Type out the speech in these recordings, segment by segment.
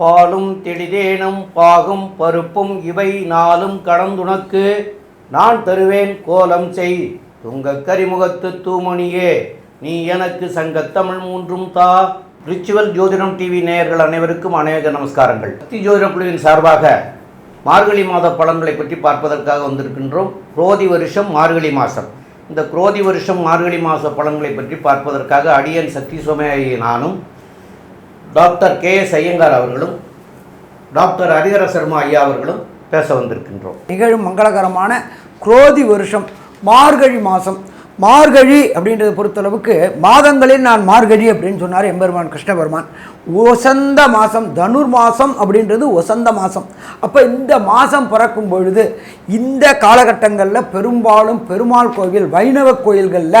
பாலும் திடிதேனும் பாகும் பருப்பும் இவை நாளும் கடந்துனக்கு நான் தருவேன் கோலம் செய். துங்க கரிமுகத்து தூமணியே நீ எனக்கு சங்கத்தமிழ் மூன்றும் தா. ரிச்சுவல் ஜோதிடம் டிவி நேயர்கள் அனைவருக்கும் அநேக நமஸ்காரங்கள். சக்தி ஜோதிட குழுவின் சார்பாக மார்கழி மாத பலன்களை பற்றி பார்ப்பதற்காக வந்திருக்கின்றோம். குரோதி வருஷம் மார்கழி மாதம் இந்த குரோதி வருஷம் மார்கழி மாத பலன்களை பற்றி பார்ப்பதற்காக அடியன் சக்தி சோமையை நானும் டாக்டர் கே எஸ் ஐயங்கார் அவர்களும் டாக்டர் ஹரிஹர சர்மா ஐயா அவர்களும் பேச வந்திருக்கின்றோம். நிகழும் மங்களகரமான குரோதி வருஷம் மார்கழி மாதம் மார்கழி அப்படின்றத பொறுத்தளவுக்கு மாதங்களில் நான் மார்கழி அப்படின்னு சொன்னார் எம்பெருமான் கிருஷ்ணபெருமான். ஒசந்த மாதம் தனுர் மாதம் அப்படின்றது ஒசந்த மாதம் அப்போ இந்த மாதம் பிறக்கும் பொழுது இந்த காலகட்டங்களில் பெரும்பாலும் பெருமாள் கோவில் வைணவ கோயில்களில்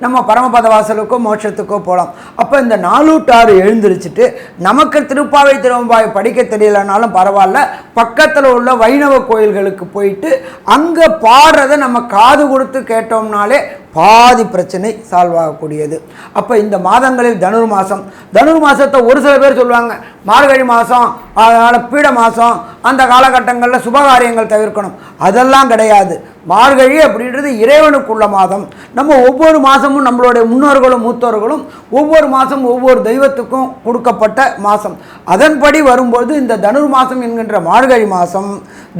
நம்ம பரமபத வாசலுக்கோ மோட்சத்துக்கோ போகலாம் அப்போ இந்த நாலூட்டாறு எழுந்திரிச்சிட்டு நமக்கு திருப்பாவை திரும்பாவை படிக்க தெரியலனாலும் பரவாயில்ல. பக்கத்தில் உள்ள வைணவ கோயில்களுக்கு போயிட்டு அங்கே பாடுறதை நம்ம காது கொடுத்து கேட்டோம்னாலே பாதி பிரச்சனை சால்வ் ஆகக்கூடியது. அப்போ இந்த மாதங்களில் தனுர் மாதம் தனுர் மாதத்தை ஒரு சில பேர் சொல்லுவாங்க மார்கழி மாதம் அதனால் பீட மாதம் அந்த காலகட்டங்களில் சுபகாரியங்கள் தவிர்க்கணும். அதெல்லாம் கிடையாது. மார்கழி அப்படின்றது இறைவனுக்குள்ள மாதம். நம்ம ஒவ்வொரு மாதமும் நம்மளுடைய முன்னோர்களும் மூத்தோர்களும் ஒவ்வொரு மாதம் ஒவ்வொரு தெய்வத்துக்கும் கொடுக்கப்பட்ட மாதம் அதன்படி வரும்போது இந்த தனுர் மாதம் என்கின்ற மார்கழி மாதம்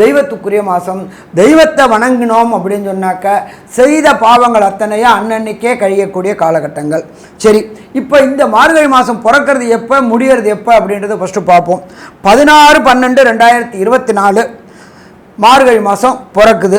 தெய்வத்துக்குரிய மாதம் தெய்வத்தை வணங்கினோம் அப்படின்னு சொன்னாக்க செய்த பாவங்களை அத்தனையும் அன்னன்னைக்கே கழியக்கூடிய காலகட்டங்கள். சரி இப்போ இந்த மார்கழி மாதம் பிறக்கிறது எப்போ முடியறது எப்போ அப்படின்றத ஃபஸ்ட்டு பார்ப்போம். பதினாறு பன்னெண்டு ரெண்டாயிரத்தி இருபத்தி நாலு மார்கழி மாதம் பிறக்குது.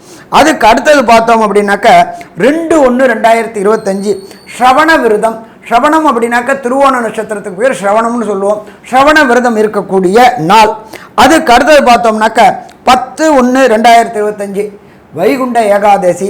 அதுக்கு அடுத்தது பார்த்தோம் அப்படின்னாக்க ரெண்டு ஒன்று ரெண்டாயிரத்தி இருபத்தஞ்சி ஸ்ரவண விரதம். ஸ்ரவணம் அப்படின்னாக்க திருவோண நட்சத்திரத்துக்கு பேர் ஸ்ரவணம்னு சொல்லுவோம். ஸ்ரவண விரதம் இருக்கக்கூடிய நாள். அதுக்கு அடுத்தது பார்த்தோம்னாக்க பத்து ஒன்று ரெண்டாயிரத்தி இருபத்தஞ்சி வைகுண்ட ஏகாதசி.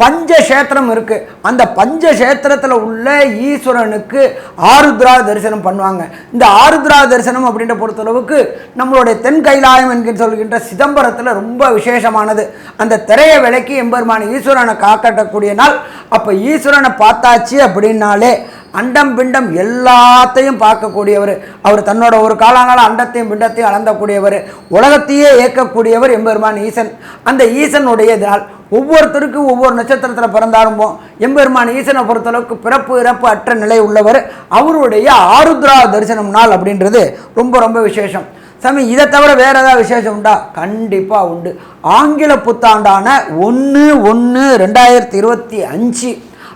பஞ்சக்ஷேத்திரம் இருக்குது அந்த பஞ்சக்ஷேத்திரத்தில் உள்ள ஈஸ்வரனுக்கு ஆருத்ரா தரிசனம் பண்ணுவாங்க. இந்த ஆருத்ரா தரிசனம் அப்படின்ற பொறுத்தளவுக்கு நம்மளுடைய தென் கைலாயம் என்கிற சொல்கின்ற சிதம்பரத்தில் ரொம்ப விசேஷமானது. அந்த திரையை விலைக்கு எம்பெருமான ஈஸ்வரனை காக்கட்டக்கூடிய நாள். அப்போ ஈஸ்வரனை பார்த்தாச்சு அப்படின்னாலே அண்டம் பிண்டம் எல்லாத்தையும் பார்க்கக்கூடியவர். அவர் தன்னோட ஒரு காலங்கால அண்டத்தையும் பிண்டத்தையும் அளந்தக்கூடியவர். உலகத்தையே இயக்கக்கூடியவர் எம்பெருமான் ஈசன். அந்த ஈசனுடைய நாள் ஒவ்வொருத்தருக்கும் ஒவ்வொரு நட்சத்திரத்தில் பிறந்தாலும் எம்பெருமான் ஈசனை பொறுத்தளவுக்கு பிறப்பு இறப்பு அற்ற நிலை உள்ளவர். அவருடைய ஆருத்ரா தரிசனம் நாள் அப்படின்றது ரொம்ப ரொம்ப விசேஷம். சாமி இதை தவிர வேறு ஏதாவது விசேஷம் உண்டா? கண்டிப்பாக உண்டு. ஆங்கில புத்தாண்டான ஒன்று ஒன்று ரெண்டாயிரத்தி இருபத்தி அஞ்சு.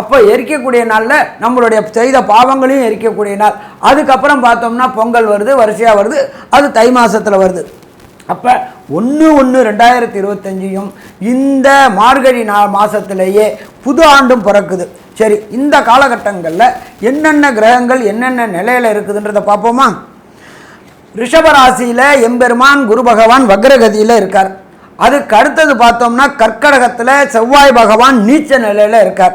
அப்போ எரிக்கக்கூடிய நாளில் நம்மளுடைய செய்த பாவங்களையும் எரிக்கக்கூடிய நாள். அதுக்கப்புறம் பார்த்தோம்னா பொங்கல் வருது வரிசையாக வருது அது தை மாதத்தில் வருது. அப்போ ஒன்று ஒன்று ரெண்டாயிரத்தி இருபத்தஞ்சியும் இந்த மார்கழி நா மாதத்திலேயே புது ஆண்டும் பிறக்குது. சரி இந்த காலகட்டங்களில் என்னென்ன கிரகங்கள் என்னென்ன நிலையில் இருக்குதுன்றதை பார்ப்போமா? ரிஷபராசியில் எம்பெருமான் குரு பகவான் வக்ரகதியில் இருக்கார். அதுக்கு அடுத்தது பார்த்தோம்னா கர்க்கடகத்தில் செவ்வாய் பகவான் நீச்ச நிலையில் இருக்கார்.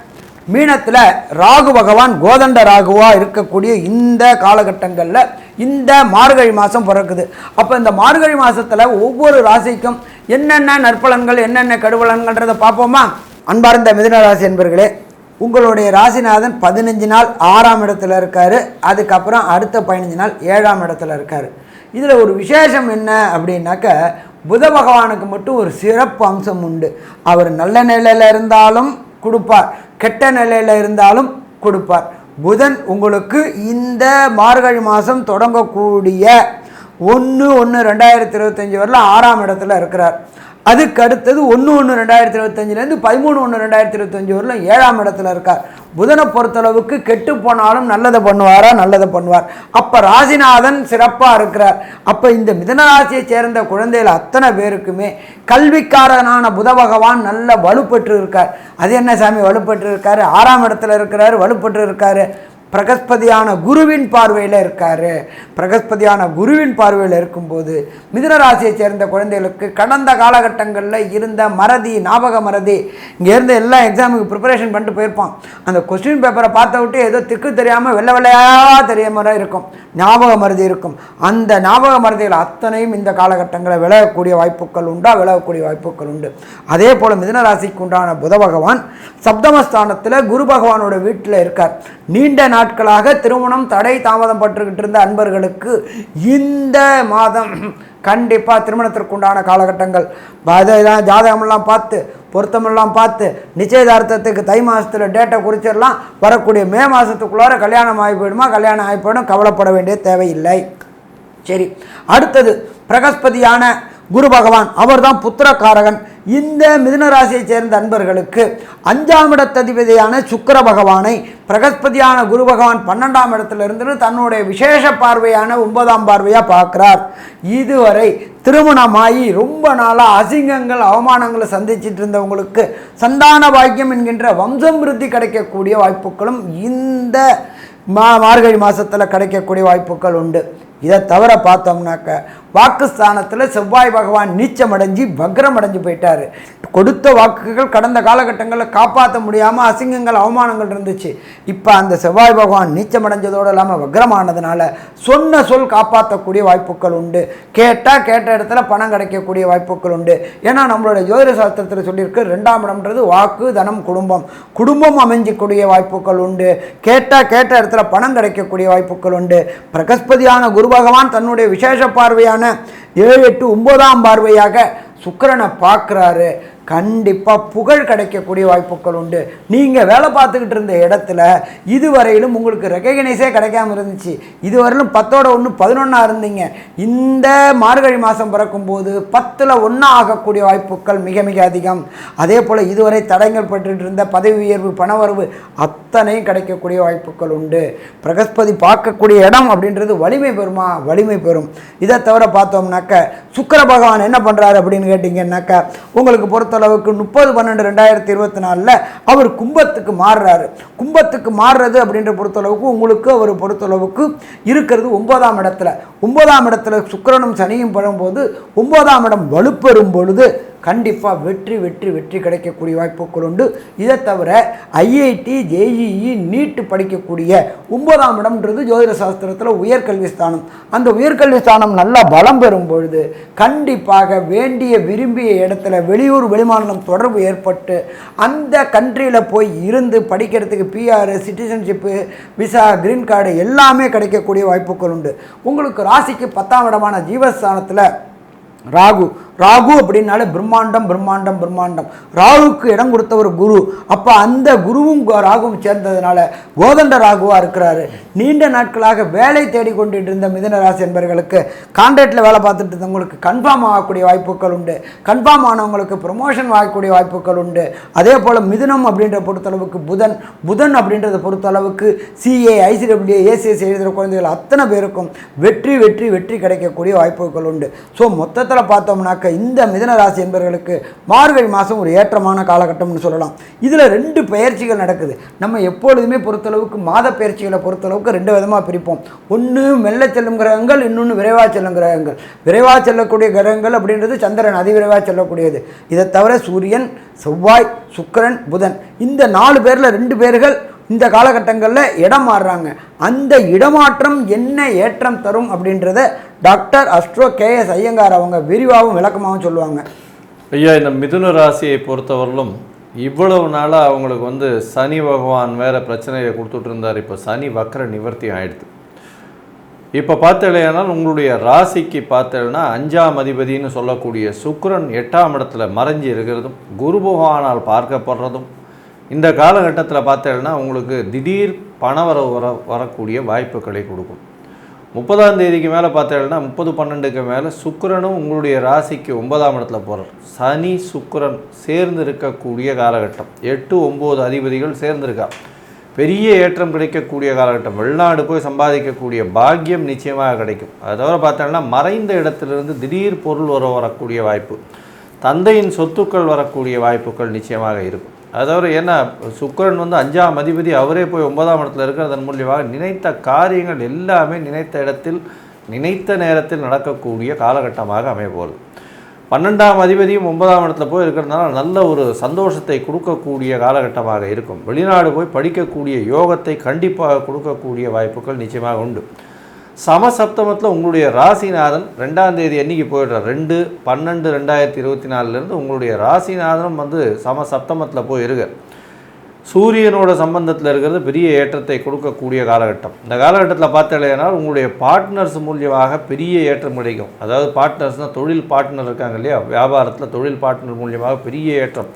மீனத்தில் ராகு பகவான் கோதண்ட ராகுவாக இருக்கக்கூடிய இந்த காலகட்டங்களில் இந்த மார்கழி மாதம் பிறக்குது. அப்போ இந்த மார்கழி மாதத்தில் ஒவ்வொரு ராசிக்கும் என்னென்ன நற்பலன்கள் என்னென்ன கடுபலன்கள்ன்றதை பார்ப்போமா? அன்பார்ந்த மிதுன ராசி என்பர்களே உங்களுடைய ராசிநாதன் பதினஞ்சு நாள் ஆறாம் இடத்துல இருக்கார். அதுக்கப்புறம் அடுத்த பதினஞ்சு நாள் ஏழாம் இடத்துல இருக்கார். இதில் ஒரு விசேஷம் என்ன அப்படின்னாக்க புத பகவானுக்கு மட்டும் ஒரு சிறப்பு அம்சம் உண்டு. அவர் நல்ல நிலையில் இருந்தாலும் கொடுப்பார். கெட்ட நிலையில் இருந்தாலும் கொடுப்பார். புதன் உங்களுக்கு இந்த மார்கழி மாதம் தொடங்கக்கூடிய ஒன்று ஒன்று ரெண்டாயிரத்தி இருபத்தஞ்சி வரல ஆறாம் இடத்துல இருக்கிறார். அதுக்கு அடுத்தது ஒன்று ஒன்று ரெண்டாயிரத்தி இருபத்தஞ்சிலேருந்து பதிமூணு ஒன்று ரெண்டாயிரத்தி இருபத்தஞ்சி வரலும் ஏழாம் இடத்துல இருக்கார். புதனை பொறுத்தளவுக்கு கெட்டு போனாலும் நல்லதை பண்ணுவாரா? நல்லதை பண்ணுவார். அப்போ ராசிநாதன் சிறப்பாக இருக்கிறார். அப்போ இந்த மிதனராசியை சேர்ந்த குழந்தைகள் அத்தனை பேருக்குமே கல்விக்காரனான புத பகவான் நல்ல வலுப்பெற்று இருக்கார் அது என்ன சாமி? வலுப்பெற்று இருக்கார் ஆறாம் இடத்துல இருக்கிறார். வலுப்பெற்று இருக்கார் பிரகஸ்பதியான குருவின் பார்வையில் இருக்காரு. பிரகஸ்பதியான குருவின் பார்வையில் இருக்கும்போது மிதுன ராசியை சேர்ந்த குழந்தைகளுக்கு கடந்த காலகட்டங்களில் இருந்த மறதி ஞாபக மறதி இங்கேருந்து எல்லா எக்ஸாமுக்கு ப்ரிப்பரேஷன் பண்ணிட்டு போயிருப்பான். அந்த கொஸ்டின் பேப்பரை பார்த்த விட்டு ஏதோ திக்கு தெரியாமல் வெள்ளை வெள்ளையாக தெரிய மாதிரி இருக்கும். ஞாபக மருதி இருக்கும். அந்த ஞாபக மருதிகள் அத்தனையும் இந்த காலகட்டங்களில் விலகக்கூடிய வாய்ப்புகள் உண்டா? விலகக்கூடிய வாய்ப்புகள் உண்டு. அதே போல் மிதுன ராசிக்கு உண்டான புத பகவான் சப்தமஸ்தானத்தில் குரு பகவானோட வீட்டில் இருக்கார். நீண்ட நாட்களாக திருமணம் தடை தாமதம் பட்டுக்கிட்டு இருந்த அன்பர்களுக்கு இந்த மாதம் கண்டிப்பாக திருமணத்திற்கு உண்டான காலகட்டங்கள் அதெல்லாம் ஜாதகமெல்லாம் பார்த்து பொருத்தமெல்லாம் பார்த்து நிச்சயதார்த்தத்துக்கு தை மாதத்தில் டேட்டை குறிச்சிடலாம். வரக்கூடிய மே மாதத்துக்குள்ளார கல்யாணம் ஆகி போயிடுமா? கல்யாணம் ஆகி போயிடும். கவலைப்பட வேண்டிய தேவையில்லை. சரி அடுத்தது பிரகஸ்பதியான குரு பகவான் அவர்தான் புத்திரக்காரகன். இந்த மிதுனராசியைச் சேர்ந்த அன்பர்களுக்கு அஞ்சாம் இடத்ததிபதியான சுக்கர பகவானை பிரகஸ்பதியான குரு பகவான் பன்னெண்டாம் இடத்துல இருந்து தன்னுடைய விசேஷ பார்வையான ஒன்பதாம் பார்வையாக பார்க்குறார். இதுவரை திருமணமாகி ரொம்ப நாளாக அசிங்கங்கள் அவமானங்களை சந்திச்சிட்டு இருந்தவங்களுக்கு சந்தான பாக்கியம் என்கின்ற வம்சம் விருத்தி கிடைக்கக்கூடிய வாய்ப்புகளும் இந்த மா மார்கழி மாதத்தில் கிடைக்கக்கூடிய வாய்ப்புகள் உண்டு. இதை தவிர பார்த்தோம்னாக்க வாக்குஸ்தானத்தில் செவ்வாய் பகவான் நீச்சமடைஞ்சு வக்ரம் அடைஞ்சு போயிட்டார். கொடுத்த வாக்குகள் கடந்த காலகட்டங்களில் காப்பாற்ற முடியாமல் அசிங்கங்கள் அவமானங்கள் இருந்துச்சு. இப்போ அந்த செவ்வாய் பகவான் நீச்சமடைஞ்சதோடு இல்லாமல் வக்ரமானதுனால சொன்ன சொல் காப்பாற்றக்கூடிய வாய்ப்புகள் உண்டு. கேட்டால் கேட்ட இடத்துல பணம் கிடைக்கக்கூடிய வாய்ப்புகள் உண்டு. ஏன்னா நம்மளோட ஜோதிட சாஸ்திரத்தில் சொல்லியிருக்கு ரெண்டாம் இடம்ன்றது வாக்கு தனம் குடும்பம். குடும்பம் அமைஞ்சக்கூடிய வாய்ப்புகள் உண்டு. கேட்டால் கேட்ட இடத்துல பணம் கிடைக்கக்கூடிய வாய்ப்புகள் உண்டு. பிரகஸ்பதியான குரு பகவான் தன்னுடைய விசேஷ பார்வையான ஏழு எட்டு ஒன்பதாம் பார்வையாக சுக்கிரனை பார்க்குறாரு. கண்டிப்பாக புகழ் கிடைக்கக்கூடிய வாய்ப்புகள் உண்டு. நீங்கள் வேலை பார்த்துக்கிட்டு இருந்த இடத்துல இதுவரையிலும் உங்களுக்கு ரெக்கக்னைஸே கிடைக்காம இருந்துச்சு. இதுவரையிலும் பத்தோட ஒன்று பதினொன்றா இருந்தீங்க. இந்த மார்கழி மாதம் பிறக்கும்போது பத்தில் ஒன்றா ஆகக்கூடிய வாய்ப்புகள் மிக மிக அதிகம். அதே போல் இதுவரை தடங்கள் பட்டுட்டு இருந்த பதவி உயர்வு பணவரவு அத்தனையும் கிடைக்கக்கூடிய வாய்ப்புகள் உண்டு. பிரகஸ்பதி பார்க்கக்கூடிய இடம் அப்படின்றது வலிமை பெறுமா? வலிமை பெறும். இதை தவிர பார்த்தோம்னாக்க சுக்கர பகவான் என்ன பண்ணுறாரு அப்படின்னு கேட்டிங்கன்னாக்கா உங்களுக்கு பொறுத்தளவுக்கு முப்பது பன்னெண்டு ரெண்டாயிரத்தி இருபத்தி நாலில் அவர் கும்பத்துக்கு மாறுறாரு. கும்பத்துக்கு மாறுறது அப்படின்ற பொறுத்தளவுக்கு உங்களுக்கு அவர் பொறுத்தளவுக்கு இருக்கிறது ஒன்பதாம் இடத்துல. ஒன்பதாம் இடத்துல சுக்கரனும் சனியும் படும்போது ஒன்பதாம் இடம் வலுப்பெறும் பொழுது கண்டிப்பாக வெற்றி வெற்றி வெற்றி கிடைக்கக்கூடிய வாய்ப்புகள் உண்டு. இதை தவிர ஐஐடி ஜேஇஇ நீட்டு படிக்கக்கூடிய ஒன்பதாம் இடம்ன்றது ஜோதிட சாஸ்திரத்தில் உயர்கல்வி ஸ்தானம். அந்த உயர்கல்வி ஸ்தானம் நல்லா பலம் பெறும் பொழுது கண்டிப்பாக வேண்டிய விரும்பிய இடத்துல வெளியூர் வெளிமாநிலம் தொடர்பு ஏற்பட்டு அந்த கண்ட்ரியில் போய் இருந்து படிக்கிறதுக்கு PR citizenship visa green card எல்லாமே கிடைக்கக்கூடிய வாய்ப்புகள் உண்டு. உங்களுக்கு ராசிக்கு பத்தாம் இடமான ஜீவஸ்தானத்தில் ராகு ராகு அப்படின்னாலே பிரம்மாண்டம் பிரம்மாண்டம் பிரம்மாண்டம். ராகுக்கு இடம் கொடுத்த ஒரு குரு. அப்போ அந்த குருவும் ராகுவும் சேர்ந்ததுனால கோதண்ட ராகுவாக இருக்கிறாரு. நீண்ட நாட்களாக வேலை தேடிக்கொண்டு இருந்த மிதன ராசி என்பவர்களுக்கு கான்ட்ராக்டில் வேலை பார்த்துட்டு இருந்தவங்களுக்கு கன்ஃபார்ம் ஆகக்கூடிய வாய்ப்புகள் உண்டு. கன்ஃபார்ம் ஆனவங்களுக்கு ப்ரொமோஷன் ஆகக்கூடிய வாய்ப்புகள் உண்டு. அதே போல் மிதுனம் அப்படின்ற பொறுத்தளவுக்கு புதன். புதன் அப்படின்றத பொறுத்தளவுக்கு சிஏ ஐசிடபிள்யூ ஏசிஎஸ் எழுதுகிற குழந்தைகள் அத்தனை பேருக்கும் வெற்றி வெற்றி வெற்றி கிடைக்கக்கூடிய வாய்ப்புகள் உண்டு. ஸோ மொத்தத்தில் பார்த்தோம்னாக்க இந்த மிதன ராசி என்பவர்களுக்கு மார்கழி மாதம் ஒரு ஏற்றமான காலகட்டம்னு சொல்லலாம். இதில் ரெண்டு பயிற்சிகள் நடக்குது. நம்ம எப்பொழுதுமே பொறுத்தளவுக்கு மாத பயிற்சிகளை பொறுத்தளவுக்கு ரெண்டு விதமாக பிரிப்போம். ஒன்று மெல்ல செல்லும் கிரகங்கள் இன்னொன்று விரைவாக செல்லும் கிரகங்கள். விரைவாக செல்லக்கூடிய கிரகங்கள் அப்படின்றது சந்திரன் அதிவிரைவாக செல்லக்கூடியது. இதை தவிர சூரியன் செவ்வாய் சுக்கரன் புதன். இந்த நாலு பேரில் ரெண்டு பேர்கள் இந்த காலகட்டங்களில் இடம் மாறுறாங்க. அந்த இடமாற்றம் என்ன ஏற்றம் தரும் அப்படின்றத டாக்டர் அஸ்ட்ரோ கேஎஸ் ஐயங்கார் அவங்க விரிவாகவும் விளக்கமாகவும் சொல்லுவாங்க. ஐயா இந்த மிதுன ராசியை பொறுத்தவரையிலும் இவ்வளவு நாளாக அவங்களுக்கு வந்து சனி பகவான் வேறு பிரச்சனையை கொடுத்துட்டு இருந்தார் இப்போ சனி வக்கர நிவர்த்தி ஆயிடுது. இப்போ பார்த்தலையானால் உங்களுடைய ராசிக்கு பார்த்தேன்னா அஞ்சாம் அதிபதினு சொல்லக்கூடிய சுக்கரன் எட்டாம் இடத்துல மறைஞ்சு இருக்கிறதும் குரு பகவானால் பார்க்கப்படுறதும் இந்த காலகட்டத்தில் பார்த்தேன்னா உங்களுக்கு திடீர் பண வர வர வரக்கூடிய வாய்ப்புகளை கொடுக்கும். முப்பதாம் தேதிக்கு மேலே பார்த்தேன்னா முப்பது பன்னெண்டுக்கு மேலே சுக்கிரனும் உங்களுடைய ராசிக்கு ஒன்பதாம் இடத்துல போகிறார் சனி சுக்கரன் சேர்ந்து இருக்கக்கூடிய காலகட்டம். எட்டு ஒம்பது அதிபதிகள் சேர்ந்துருக்கா. பெரிய ஏற்றம் கிடைக்கக்கூடிய காலகட்டம். வெளிநாடு போய் சம்பாதிக்கக்கூடிய பாக்கியம் நிச்சயமாக கிடைக்கும். அதை தவிர பார்த்தோம்னா மறைந்த இடத்துலேருந்து திடீர் பொருள் வர வரக்கூடிய வாய்ப்பு. தந்தையின் சொத்துக்கள் வரக்கூடிய வாய்ப்புகள் நிச்சயமாக இருக்கும். அதாவது தவிர ஏன்னா சுக்கிரன் வந்து அஞ்சாம் அதிபதி அவரே போய் ஒன்பதாம் இடத்துல இருக்கிறதன் மூலியமாக நினைத்த காரியங்கள் எல்லாமே நினைத்த இடத்தில் நினைத்த நேரத்தில் நடக்கக்கூடிய காலகட்டமாக அமைய போகுது பன்னெண்டாம் அதிபதியும் ஒன்பதாம் இடத்துல போய் இருக்கிறதுனால நல்ல ஒரு சந்தோஷத்தை கொடுக்கக்கூடிய காலகட்டமாக இருக்கும். வெளிநாடு போய் படிக்கக்கூடிய யோகத்தை கண்டிப்பாக கொடுக்கக்கூடிய வாய்ப்புகள் நிச்சயமாக உண்டு. சமசப்தமத்தில் உங்களுடைய ராசிநாதன் ரெண்டாம் தேதி என்னைக்கு போயிடுறார். ரெண்டு பன்னெண்டு ரெண்டாயிரத்தி இருபத்தி நாலுலேருந்து உங்களுடைய ராசிநாதனும் வந்து சமசப்தமத்தில் போய் இருக்கார் சூரியனோட சம்பந்தத்தில் இருக்கிறது பெரிய ஏற்றத்தை கொடுக்கக்கூடிய காலகட்டம். இந்த காலகட்டத்தில் பார்த்தாலேனால் உங்களுடைய பார்ட்னர்ஸ் மூலியமாக பெரிய ஏற்றம் கிடைக்கும். அதாவது பார்ட்னர்ஸ்னால் தொழில் பார்ட்னர் இருக்காங்க இல்லையா? வியாபாரத்தில் தொழில் பார்ட்னர் மூலியமாக பெரிய ஏற்றம்.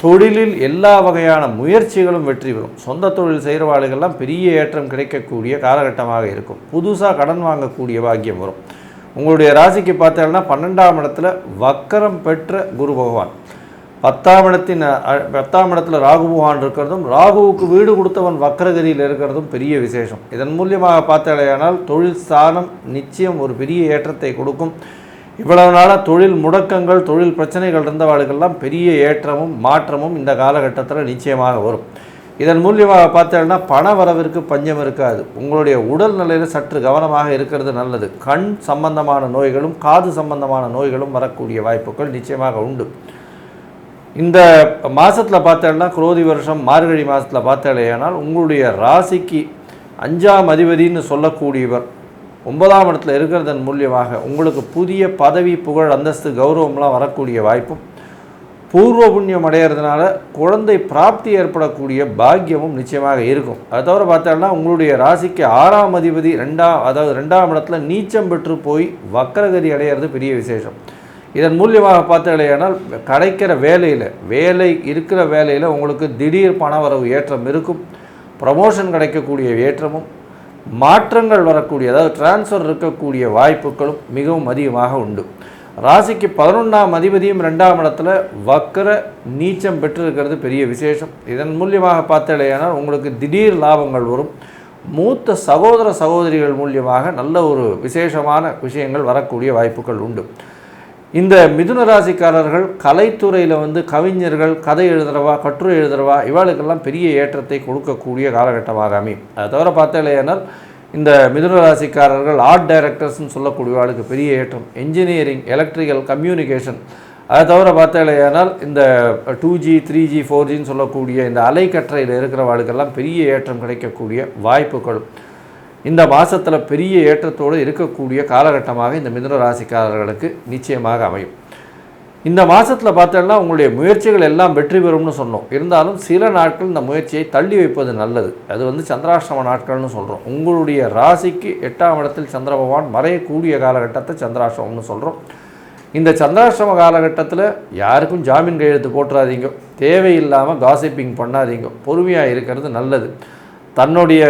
தொழிலில் எல்லா வகையான முயற்சிகளும் வெற்றி பெறும். சொந்த தொழில் செய்கிறவாளுகள்லாம் பெரிய ஏற்றம் கிடைக்கக்கூடிய காலகட்டமாக இருக்கும். புதுசாக கடன் வாங்கக்கூடிய பாக்கியம் வரும். உங்களுடைய ராசிக்கு பார்த்தீங்கன்னா பன்னெண்டாம் இடத்துல வக்கரம் பெற்ற குரு பகவான். பத்தாம் இடத்தின் பத்தாம் இடத்துல ராகு பகவான் இருக்கிறதும் ராகுவுக்கு வீடு கொடுத்தவன் வக்கரகதியில் இருக்கிறதும் பெரிய விசேஷம். இதன் மூலியமாக பார்த்தாலேயானால் தொழில் ஸ்தானம் நிச்சயம் ஒரு பெரிய ஏற்றத்தை கொடுக்கும். இவ்வளவு நாளாக தொழில் முடக்கங்கள் தொழில் பிரச்சனைகள் இருந்தவாளுக்கெல்லாம் பெரிய ஏற்றமும் மாற்றமும் இந்த காலகட்டத்தில் நிச்சயமாக வரும். இதன் மூலியமாக பார்த்தீங்கன்னா பண வரவிற்கு பஞ்சம் இருக்காது. உங்களுடைய உடல் நிலையில் சற்று கவனமாக இருக்கிறது நல்லது. கண் சம்பந்தமான நோய்களும் காது சம்பந்தமான நோய்களும் வரக்கூடிய வாய்ப்புகள் நிச்சயமாக உண்டு. இந்த மாதத்தில் பார்த்தேன்னா குரோதி வருஷம் மார்கழி மாதத்தில் பார்த்தாலேயானால் உங்களுடைய ராசிக்கு அஞ்சாம் அதிபதின்னு சொல்லக்கூடியவர் ஒன்பதாம் இடத்துல இருக்கிறதன் மூலியமாக உங்களுக்கு புதிய பதவி புகழ் அந்தஸ்து கௌரவம்லாம் வரக்கூடிய வாய்ப்பும் பூர்வ புண்ணியம் அடையிறதுனால குழந்தை பிராப்தி ஏற்படக்கூடிய பாக்கியமும் நிச்சயமாக இருக்கும். அது தவிர பார்த்தோம்னா உங்களுடைய ராசிக்கு ஆறாம் அதிபதி ரெண்டாம் அதாவது ரெண்டாம் இடத்துல நீச்சம் பெற்று போய் வக்கரகதி அடையிறது பெரிய விசேஷம். இதன் மூலியமாக பார்த்தீங்கன்னா கிடைக்கிற வேலையில் வேலை இருக்கிற வேலையில் உங்களுக்கு திடீர் பணவரவு ஏற்றம் இருக்கும். ப்ரமோஷன் கிடைக்கக்கூடிய ஏற்றமும் மாற்றங்கள் வரக்கூடிய அதாவது டிரான்ஸ்ஃபர் இருக்கக்கூடிய வாய்ப்புகளும் மிகவும் அதிகமாக உண்டு. ராசிக்கு பதினொன்றாம் அதிபதியும் ரெண்டாம் இடத்துல வக்கர நீச்சம் பெற்றிருக்கிறது பெரிய விசேஷம். இதன் மூலியமாக பார்த்தீங்கன்னா உங்களுக்கு திடீர் லாபங்கள் வரும். மூத்த சகோதர சகோதரிகள் மூலியமாக நல்ல ஒரு விசேஷமான விஷயங்கள் வரக்கூடிய வாய்ப்புகள் உண்டு. இந்த மிதுன ராசிக்காரர்கள் கலைத்துறையில் வந்து கவிஞர்கள் கதை எழுதுறவா கட்டுரை எழுதுறவா இவாளுக்கெல்லாம் பெரிய ஏற்றத்தை கொடுக்கக்கூடிய காலகட்டமாக அமையும் அதை தவிர பார்த்தேனால் இந்த மிதுன ராசிக்காரர்கள் ஆர்ட் டைரக்டர்ஸ்னு சொல்லக்கூடியவாளுக்கு பெரிய ஏற்றம். என்ஜினியரிங் எலக்ட்ரிக்கல் கம்யூனிகேஷன் அதை தவிர பார்த்தேனால் இந்த two G three G four ஜின்னு சொல்லக்கூடிய இந்த அலைக்கற்றையில் இருக்கிறவாளுக்கெல்லாம் பெரிய ஏற்றம் கிடைக்கக்கூடிய வாய்ப்புகளும். இந்த மாதத்தில் பெரிய ஏற்றத்தோடு இருக்கக்கூடிய காலகட்டமாக இந்த மிதுன ராசிக்காரர்களுக்கு நிச்சயமாக அமையும். இந்த மாதத்தில் பார்த்தோம்னா உங்களுடைய முயற்சிகள் எல்லாம் வெற்றி பெறும்னு சொன்னோம். இருந்தாலும் சில நாட்கள் இந்த முயற்சியை தள்ளி வைப்பது நல்லது. அது வந்து சந்திராஷ்டம நாட்கள்னு சொல்கிறோம் உங்களுடைய ராசிக்கு எட்டாம் இடத்தில் சந்திர பகவான் மறையக்கூடிய காலகட்டத்தை சந்திராஷ்டமம்னு சொல்கிறோம் இந்த சந்திராஷ்டம காலகட்டத்தில் யாருக்கும் ஜாமீன் கையெழுத்து போட்டுறாதீங்க. தேவையில்லாமல் காசிப்பிங் பண்ணாதீங்க. பொறுமையாக இருக்கிறது நல்லது. தன்னுடைய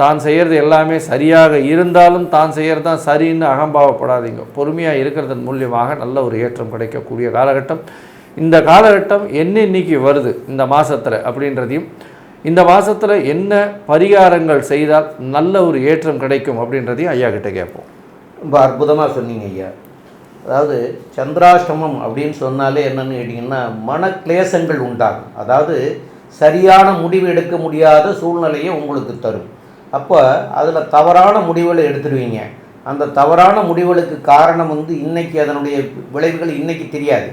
தான் செய்கிறது எல்லாமே சரியாக இருந்தாலும் தான் செய்கிறது தான் சரின்னு அகம்பாவப்படாதீங்க. பொறுமையாக இருக்கிறதன் மூலியமாக நல்ல ஒரு ஏற்றம் கிடைக்கக்கூடிய காலகட்டம். இந்த காலகட்டம் என்ன இன்னைக்கு வருது? இந்த மாதத்தில் அப்படின்றதையும் இந்த மாதத்தில் என்ன பரிகாரங்கள் செய்தால் நல்ல ஒரு ஏற்றம் கிடைக்கும் அப்படின்றதையும் ஐயா கிட்டே கேட்போம். ரொம்ப அற்புதமாக சொன்னீங்க ஐயா. அதாவது சந்திராஷ்டமம் அப்படின்னு சொன்னாலே என்னென்னு கேட்டிங்கன்னா மன கிளேசங்கள் உண்டாகும். அதாவது சரியான முடிவு எடுக்க முடியாத சூழ்நிலையை உங்களுக்கு தரும். அப்போ அதில் தவறான முடிவுகளை எடுத்துடுவீங்க. அந்த தவறான முடிவுகளுக்கு காரணம் வந்து இன்றைக்கி அதனுடைய விளைவுகள் இன்றைக்கி தெரியாது.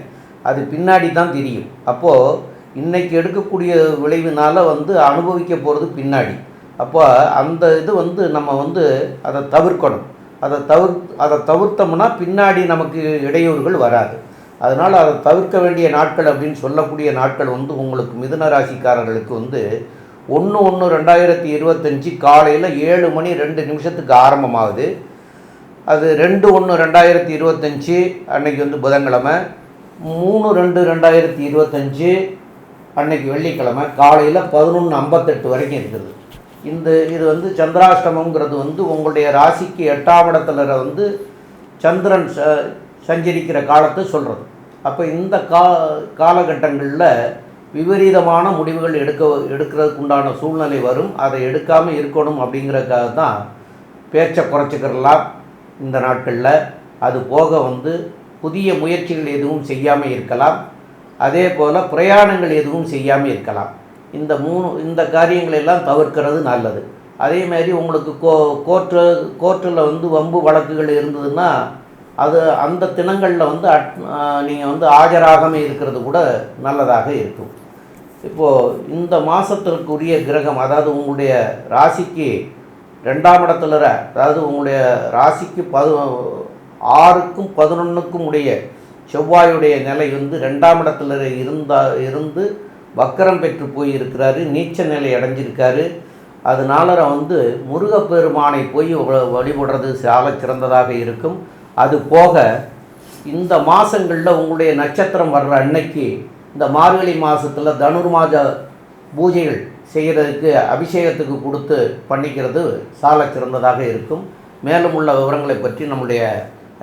அது பின்னாடி தான் தெரியும். அப்போது இன்றைக்கி எடுக்கக்கூடிய விளைவினால் வந்து அனுபவிக்க போகிறது பின்னாடி. அப்போ அந்த இது வந்து நம்ம வந்து அதை தவிர்க்கணும். அதை தவிர் அதை தவிர்த்தோம்னா பின்னாடி நமக்கு இடையூறுகள் வராது. அதனால் அதை தவிர்க்க வேண்டிய நாட்கள் அப்படின்னு சொல்லக்கூடிய நாட்கள் வந்து உங்களுக்கு மிதுன ராசிக்காரர்களுக்கு வந்து ஒன்று ஒன்று ரெண்டாயிரத்தி இருபத்தஞ்சி காலையில் ஏழு மணி ரெண்டு நிமிஷத்துக்கு ஆரம்பமாகுது. அது ரெண்டு ஒன்று ரெண்டாயிரத்தி இருபத்தஞ்சி அன்னைக்கு வந்து புதன்கிழமை. மூணு ரெண்டு ரெண்டாயிரத்தி இருபத்தஞ்சி அன்னைக்கு வெள்ளிக்கிழமை. காலையில் பதினொன்று ஐம்பத்தெட்டு வரைக்கும் இருக்குது. இந்த இது வந்து சந்திராஷ்டமங்கிறது வந்து உங்களுடைய ராசிக்கு எட்டாம் இடத்துல வந்து சந்திரன் ச சஞ்சரிக்கிற காலத்தை சொல்கிறது அப்போ இந்த கா காலகட்டங்களில் விபரீதமான முடிவுகள் எடுக்க எடுக்கிறதுக்கு உண்டான சூழ்நிலை வரும். அதை எடுக்காமல் இருக்கணும் அப்படிங்கிறதுக்காக தான் பேச்சை குறைச்சிக்கிறலாம் இந்த நாட்களில். அது போக வந்து புதிய முயற்சிகள் எதுவும் செய்யாமல் இருக்கலாம். அதே போல் பிரயாணங்கள் எதுவும் செய்யாமல் இருக்கலாம். இந்த மூணு இந்த காரியங்களை எல்லாம் தவிர்க்கிறது நல்லது. அதே மாதிரி உங்களுக்கு கோ கோர்ட்டு கோர்ட்டில் வந்து வம்பு வழக்குகள் இருந்ததுன்னா அது அந்த தினங்களில் வந்து அட் நீங்கள் வந்து ஆஜராகாமல் இருக்கிறது கூட நல்லதாக இருக்கும். இப்போது இந்த மாதத்திற்குரிய கிரகம் அதாவது உங்களுடைய ராசிக்கு ரெண்டாம் இடத்துல அதாவது உங்களுடைய ராசிக்கு பது ஆறுக்கும் பதினொன்றுக்கும் உடைய செவ்வாயுடைய நிலை வந்து ரெண்டாம் இடத்துல இருந்தா இருந்து வக்கரம் பெற்று போய் இருக்கிறாரு நீச்ச நிலை அடைஞ்சிருக்காரு. அதனால வந்து முருகப்பெருமானை போய் வ- வழிபடுறது சால சிறந்ததாக இருக்கும். அது போக இந்த மாதங்களில் உங்களுடைய நட்சத்திரம் வர்ற அன்னைக்கு இந்த மார்கழி மாதத்தில் தனுர்மாத பூஜைகள் செய்கிறதுக்கு அபிஷேகத்துக்கு கொடுத்து பண்ணிக்கிறது சால சிறந்ததாக இருக்கும். மேலும் உள்ள விவரங்களை பற்றி நம்முடைய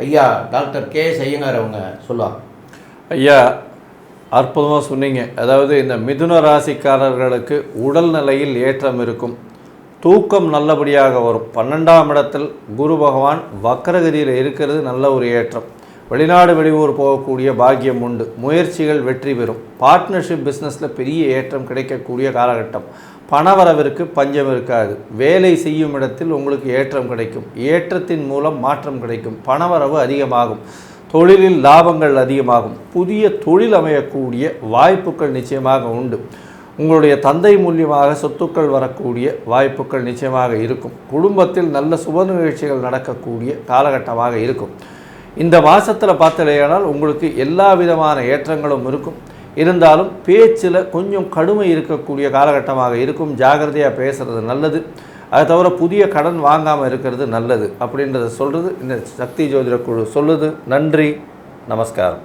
ஐயா டாக்டர் கே எஸ் ஐயங்கார் அவங்க சொல்லுவாங்க. ஐயா அற்புதமாக சொன்னீங்க. அதாவது இந்த மிதுன ராசிக்காரர்களுக்கு உடல் நிலையில் ஏற்றம் இருக்கும். தூக்கம் நல்லபடியாக வரும். பன்னெண்டாம் இடத்தில் குரு பகவான் வக்கரகதியில் இருக்கிறது நல்ல ஒரு ஏற்றம். வெளிநாடு வெளியூர் போகக்கூடிய பாக்கியம் உண்டு. முயற்சிகள் வெற்றி பெறும். பார்ட்னர்ஷிப் பிஸ்னஸில் பெரிய ஏற்றம் கிடைக்கக்கூடிய காலகட்டம். பணவரவிற்கு பஞ்சம் இருக்காது. வேலை செய்யும் இடத்தில் உங்களுக்கு ஏற்றம் கிடைக்கும். ஏற்றத்தின் மூலம் மாற்றம் கிடைக்கும். பணவரவு அதிகமாகும். தொழிலில் லாபங்கள் அதிகமாகும். புதிய தொழில் அமையக்கூடிய வாய்ப்புகள் நிச்சயமாக உண்டு. உங்களுடைய தந்தை மூலியமாக சொத்துக்கள் வரக்கூடிய வாய்ப்புகள் நிச்சயமாக இருக்கும். குடும்பத்தில் நல்ல சுப நிகழ்ச்சிகள் நடக்கக்கூடிய காலகட்டமாக இருக்கும். இந்த மாதத்தில் பார்த்தலையானால் உங்களுக்கு எல்லா விதமான ஏற்றங்களும் இருக்கும். இருந்தாலும் பேச்சில் கொஞ்சம் கடுமை இருக்கக்கூடிய காலகட்டமாக இருக்கும். ஜாகிரதையாக பேசுகிறது நல்லது. அதை தவிர புதிய கடன் வாங்காமல் இருக்கிறது நல்லது. அப்படின்றத சொல்கிறது இந்த சக்தி ஜோதிட குழு சொல்லுது. நன்றி. நமஸ்காரம்.